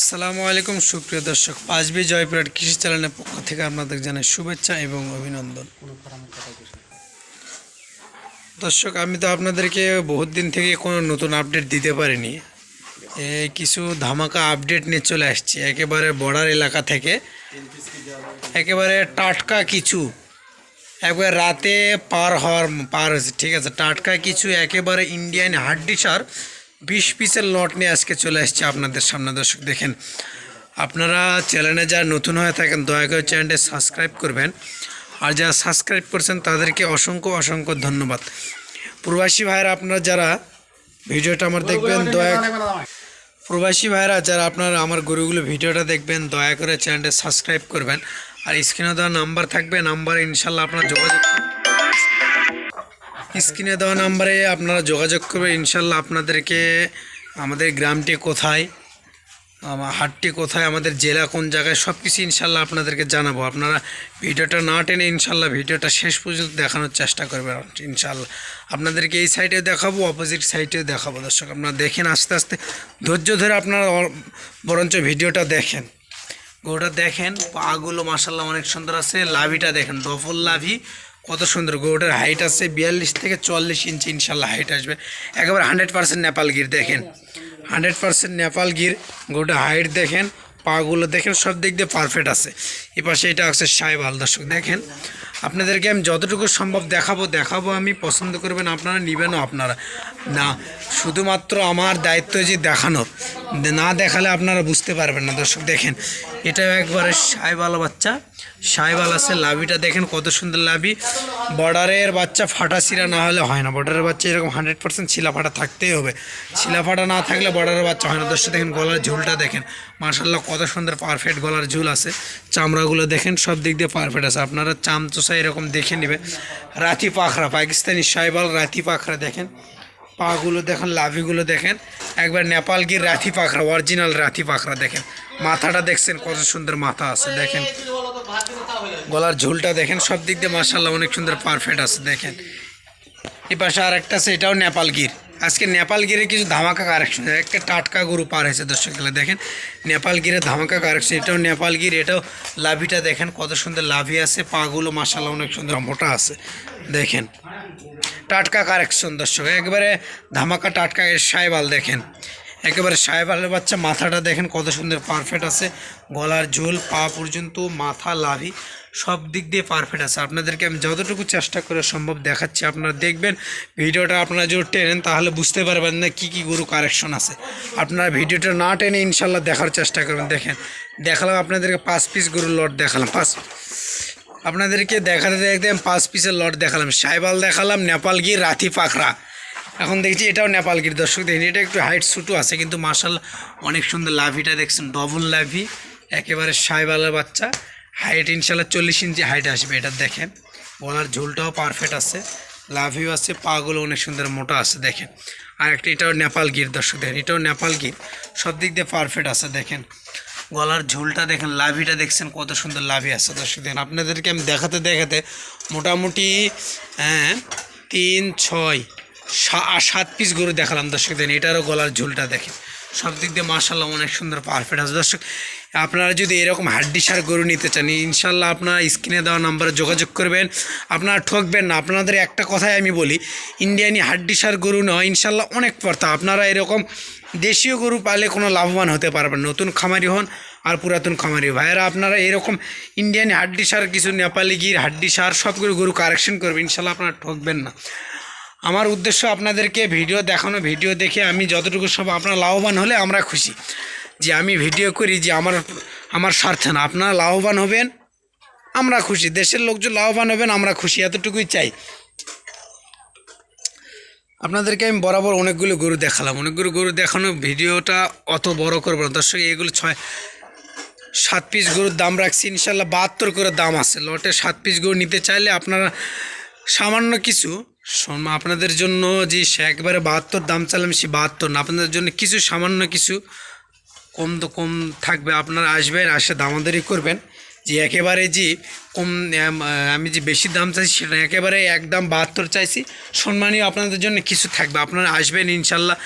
আসসালামু আলাইকুম, সুপ্রিয় দর্শক। পাঁচবি জয়পুরহাট কৃষি চ্যানেলের পক্ষ থেকে আপনাদের জানাই শুভেচ্ছা এবং অভিনন্দন। দর্শক, আমি তো আপনাদেরকে বহুত দিন থেকে কোনো নতুন আপডেট দিতে পারিনি। কিছু ধামাকা আপডেট নিয়ে চলে আসছি। একেবারে বর্ডার এলাকা থেকে। একেবারে টাটকা কিছু। একবার রাতে পার হওয়ার, পার হয়েছে, ঠিক আছে। টাটকা কিছু একেবারে ইন্ডিয়ান হাড্ডি সার বিশ পিসের লট নিয়ে আজকে চলে আসছে আপনাদের সামনে, দর্শক দেখেন। আপনারা চ্যানেলে যারা নতুন হয়ে থাকেন, দয়া করে চ্যানেলটি সাবস্ক্রাইব করবেন। আর যারা সাবস্ক্রাইব করছেন, তাদেরকে অসংখ্য অসংখ্য ধন্যবাদ। প্রবাসী ভাইয়েরা, আপনারা যারা ভিডিওটা আমার দেখবেন, দয়া প্রবাসী ভাইরা যারা আপনারা আমার গরুগুলো ভিডিওটা দেখবেন, দয়া করে চ্যানেলটা সাবস্ক্রাইব করবেন। আর স্ক্রিনে দেওয়া নাম্বার থাকবে নাম্বারে ইনশাল্লাহ আপনার যোগাযোগ স্ক্রিনে দেওয়া নাম্বারে আপনারা যোগাযোগ করবেন। ইনশাল্লাহ আপনাদেরকে আমাদের গ্রামটি কোথায় আমার হাটটি কোথায়, আমাদের জেলা কোন জায়গায় সব কিছু ইনশাল্লাহ আপনাদেরকে জানাব। আপনারা ভিডিওটা না টেনে ইনশাল্লাহ ভিডিওটা শেষ পর্যন্ত দেখানোর চেষ্টা করবেন ইনশাল্লাহ। আপনাদেরকে এই সাইডেও দেখাবো অপোজিট সাইডেও দেখাবো। দর্শক, আপনারা দেখেন আস্তে আস্তে, ধৈর্য ধরে আপনারা বরঞ্চ ভিডিওটা দেখেন। গরুটা দেখেন, পাগুলো মাসাল্লাহ অনেক সুন্দর আছে, লাভিটা দেখেন ডফল লাভি। কত সুন্দর গরুটার হাইট আসছে বিয়াল্লিশ থেকে চল্লিশ ইঞ্চি ইনশাল্লাহ হাইট আসবে। একেবারে হান্ড্রেড পার্সেন্ট নেপাল গির দেখেন। হান্ড্রেড পার্সেন্ট নেপাল গির গরুটার হাইট দেখেন, পাগুলো দেখেন, সব দিক দিয়ে পারফেক্ট আছে। এ পাশে এটা আছে সাহেব আল দর্শক দেখেন। আপনাদেরকে আমি যতটুকু সম্ভব দেখাবো দেখাবো আমি, পছন্দ করবেন আপনারা, নেবেনও আপনারা। না, শুধুমাত্র আমার দায়িত্ব যে দেখানোর, না দেখালে আপনারা বুঝতে পারবেন না। দর্শক, দেখেন, এটাও একবারে সাহেবাল বাচ্চা। সাহেবাল আছে, লাভিটা দেখেন কত সুন্দর লাভি। বর্ডারের বাচ্চা ফাটা ছিঁড়া না হলে হয় না। বর্ডারের বাচ্চা এরকম হান্ড্রেড পার্সেন্ট ছিলা ফাটা থাকতেই হবে। ছিলা ফাটা না থাকলে বর্ডারের বাচ্চা হয় না। দর্শক, দেখেন গলার ঝুলটা দেখেন। মার্শাল্লাহ কত সুন্দর পারফেক্ট গলার ঝুল আছে। চামড়াগুলো দেখেন, সব দিক দিয়ে পারফেক্ট আছে। আপনারা চামচোষা এরকম দেখে নেবে। রাতি পাখরা, পাকিস্তানি সাইবাল রাতি পাখরা দেখেন। পাগুলো দেখেন, লাভিগুলো দেখেন। একবার নেপাল গির রাথি পাখরা, অরিজিনাল রাথি পাখরা দেখেন। মাথাটা দেখছেন, কত সুন্দর মাথা আছে, দেখেন। গলার ঝুলটা দেখেন সব দিক দিয়ে মার্শাল্লাহ অনেক সুন্দর পারফেক্ট আছে, দেখেন। এ পাশে আর একটা আছে, এটাও নেপাল গির আজকে নেপাল গিরে কিছু ধামাকা কারেকশন একটা টাটকা গরু পার হয়েছে দর্শক গেলে দেখেন। নেপাল গিরে ধামাকা কারেকশন এটাও নেপাল গির, এটাও লাভিটা দেখেন, কত সুন্দর লাভি আছে, পাগুলো মাসাল্লাহ অনেক সুন্দর মোটা আছে, দেখেন। টাটকা কারেকশন দর্শক, একবারে ধামাকা টাটকা এর সাইবাল, দেখেন। একেবারে সাহেবালের বাচ্চা, মাথাটা দেখেন কত সুন্দর পারফেক্ট আছে। গলার ঝোল, পা পর্যন্ত, মাথা, লাভি, সব দিক দিয়ে পারফেক্ট আছে। আপনাদেরকে আমি যতটুকু চেষ্টা করে সম্ভব দেখাচ্ছি। আপনারা দেখবেন, ভিডিওটা আপনারা যদি টেনেন, তাহলে বুঝতে পারবেন না কী কী গরু কারেকশন আছে। আপনারা ভিডিওটা না টেনে ইনশাল্লাহ দেখার চেষ্টা করবেন। দেখেন, দেখালাম আপনাদেরকে পাঁচ পিস গরুর লট দেখালাম। পাঁচ আপনাদেরকে দেখাতে দেখতে পাঁচ পিসের লট দেখালাম। সাইবাল দেখালাম নেপালগির রাথি পাখরা এখন দেখছি এটাও নেপালগির দর্শক, দেখেন, এটা একটু হাইট ছোটো আছে, কিন্তু মার্শাল অনেক সুন্দর লাভিটা দেখছেন। ডবল লাভি, একেবারে সাইবালের বাচ্চা। হাইট ইনশাল্লাহ চল্লিশ ইঞ্চি হাইট আসবে, এটা দেখেন। গলার ঝোলটাও পারফেক্ট আছে। লাভিও আছে, পাগুলো অনেক সুন্দর মোটা আছে, দেখেন। আর একটা এটাও নেপাল গির, দর্শক, দেখেন, এটাও নেপাল গির। সব দিক দিয়ে পারফেক্ট আছে, দেখেন। গলার ঝোলটা দেখেন, লাভিটা দেখছেন, কত সুন্দর লাভি আছে, দর্শক, দেখেন। আপনাদেরকে আমি দেখাতে দেখাতে মোটামুটি হ্যাঁ তিন, ছয় সাত পিস গরু দেখালাম দর্শক, দেখেন, এটারও গলার ঝোলটা দেখেন। সব দিক দিয়ে মার্শাল্লাহ অনেক সুন্দর পারফেক্ট আছে। দর্শক, আপনারা যদি এরকম হাড্ডি সার গরু নিতে চান ইনশাল্লাহ আপনারা স্ক্রিনে দেওয়া নাম্বারে যোগাযোগ করবেন। আপনারা ঠকবেন না। আপনাদের একটা কথাই আমি বলি ইন্ডিয়ানি হাড্ডি সার গরু নয় ইনশাল্লাহ অনেক পর্তা। আপনারা এরকম দেশীয় গরু পালে কোনো লাভবান হতে পারবেন নতুন খামারি হন আর পুরাতন খামারি। ভাইয়েরা, আপনারা এরকম ইন্ডিয়ানি হাড্ডি সার কিছু নেপালি গির হাড্ডি সার সবগুলো গরু কারেকশন করবেন। ইনশাল্লাহ আপনারা ঠকবেন না। আমার উদ্দেশ্য আপনাদেরকে ভিডিও দেখানো, ভিডিও দেখে আমি যতটুকু সব আপনারা লাভবান হলে আমরা খুশি। যে আমি ভিডিও করি যে আমার আমার স্বার্থে না। আপনারা লাভবান হবেন, আমরা খুশি। দেশের লোকজন লাভবান হবেন, আমরা খুশি। এতটুকুই চাই। আপনাদেরকে আমি বরাবর অনেকগুলো গরু দেখালাম। অনেকগুলো গরু দেখানো, ভিডিওটা অত বড় করব না। দর্শক, এগুলো ছয়, সাত পিস গরুর দাম রাখছি। ইনশাল্লাহ বাহাত্তর করে দাম আছে। লটে সাত পিস গরু নিতে চাইলে আপনারা সামান্য কিছু সম- আপনাদের জন্য যে সে একবারে বাহাত্তর, দাম চাইলাম সে বাহাত্তর না। আপনাদের জন্য কিছু সামান্য কিছু কম তো কম থাকবে। আপনারা আসবেন, আসে দামাদারি করবেন। যে একেবারে যে কম, আমি যে বেশি দাম চাইছি সেটা একেবারে একদম বাহাত্তর চাইছি। সম্মানীয়, আপনাদের জন্য কিছু থাকবে। আপনারা আসবেন, ইনশাল্লাহ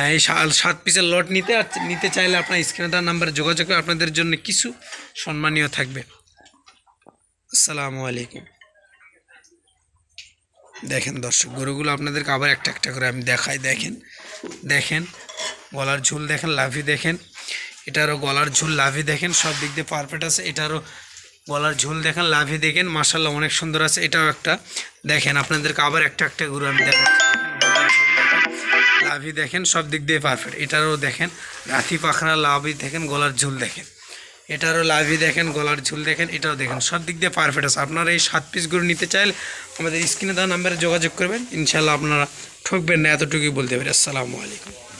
এই সাত পিসের লট নিতে আর নিতে চাইলে আপনার স্ক্রিনে নাম্বারে যোগাযোগ আপনাদের জন্য কিছু সম্মানীয় থাকবে। আসসালামু আলাইকুম। দেখেন দর্শক গরুগুলো আপনাদেরকে আবার একটা একটা করে আমি দেখাই। দেখেন দেখেন গলার ঝুল দেখেন লাভি দেখেন এটারও গলার ঝুল লাভি দেখেন সব দিক দিয়ে পারফেক্ট আছে। এটারও গলার ঝুল দেখেন লাভি দেখেন মাসাল্লাহ অনেক সুন্দর আছে। এটাও একটা দেখেন আপনাদেরকে আবার একটা একটা গরু আমি দেখেন, লাভি দেখেন সব দিক দিয়ে পারফেক্ট এটারও দেখেন রাতি পাখরা লাভি দেখেন গলার ঝুল দেখেন। এটারও লাভি দেখেন, গলার ঝুল দেখেন, এটাও দেখেন। সব দিক দিয়ে পারফেক্ট আছে। আপনারা এই সাত পিসগুলো নিতে চাইলে আমাদের স্ক্রিনে দেওয়া নাম্বারে যোগাযোগ করবেন। ইনশাল্লাহ আপনারা ঠকবেন না, এতটুকুই বলতে পারি। আসসালামু আলাইকুম।